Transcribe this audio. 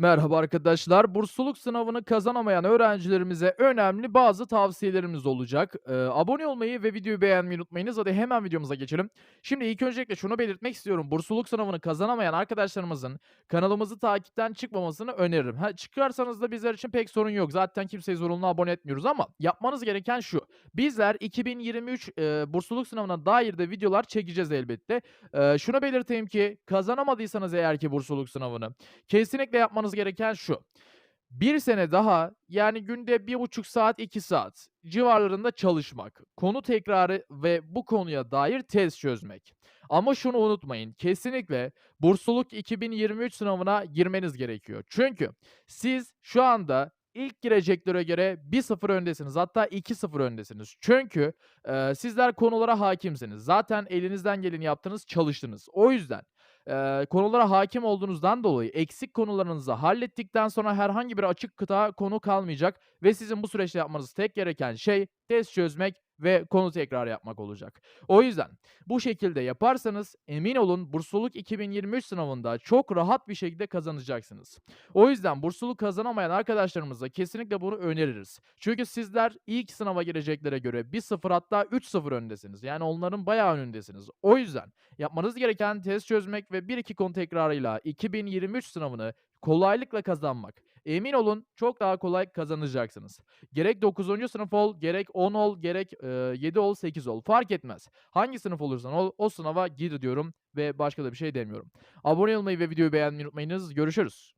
Merhaba arkadaşlar. Bursluluk sınavını kazanamayan öğrencilerimize önemli bazı tavsiyelerimiz olacak. Eee, abone olmayı ve videoyu beğenmeyi unutmayınız. Hadi hemen videomuza geçelim. Şimdi ilk öncelikle şunu belirtmek istiyorum. Bursluluk sınavını kazanamayan arkadaşlarımızın kanalımızı takipten çıkmamasını öneririm. Ha, çıkarsanız da bizler için pek sorun yok. Zaten kimseyi zorunlu abone etmiyoruz ama yapmanız gereken şu. Bizler 2023 eee, bursluluk sınavına dair de videolar çekeceğiz elbette. Eee, şunu belirteyim ki kazanamadıysanız eğer ki bursluluk sınavını Kesinlikle yapmanız gereken şu. Bir sene daha yani günde bir buçuk saat 2 saat civarlarında çalışmak, konu tekrarı ve bu konuya dair test çözmek. Ama şunu unutmayın, kesinlikle bursluluk 2023 sınavına girmeniz gerekiyor. Çünkü siz şu anda ilk gireceklere göre 1-0 öndesiniz. Hatta 2-0 öndesiniz. Çünkü eee, sizler konulara hakimsiniz. Zaten elinizden geleni yaptınız, çalıştınız. O yüzden Eee, konulara hakim olduğunuzdan dolayı eksik konularınızı hallettikten sonra herhangi bir açık kıta konu kalmayacak ve sizin bu süreçte yapmanız tek gereken şey test çözmek ve konu tekrarı yapmak olacak. O yüzden bu şekilde yaparsanız emin olun bursluluk 2023 sınavında çok rahat bir şekilde kazanacaksınız. O yüzden bursluluk kazanamayan arkadaşlarımıza kesinlikle bunu öneririz. Çünkü sizler ilk sınava gireceklere göre 1-0 hatta 3-0 öndesiniz. Yani onların bayağı önündesiniz. O yüzden Yapmanız gereken test çözmek ve 1-2 konu tekrarıyla 2023 sınavını kolaylıkla kazanmak. Emin olun çok daha kolay kazanacaksınız. Gerek 9. sınıf ol, gerek 10 ol, gerek eee, 7 ol, 8 ol fark etmez. Hangi sınıf olursan ol, o sınava gir diyorum ve başka da bir şey demiyorum. Abone olmayı ve videoyu beğenmeyi unutmayınız. Görüşürüz.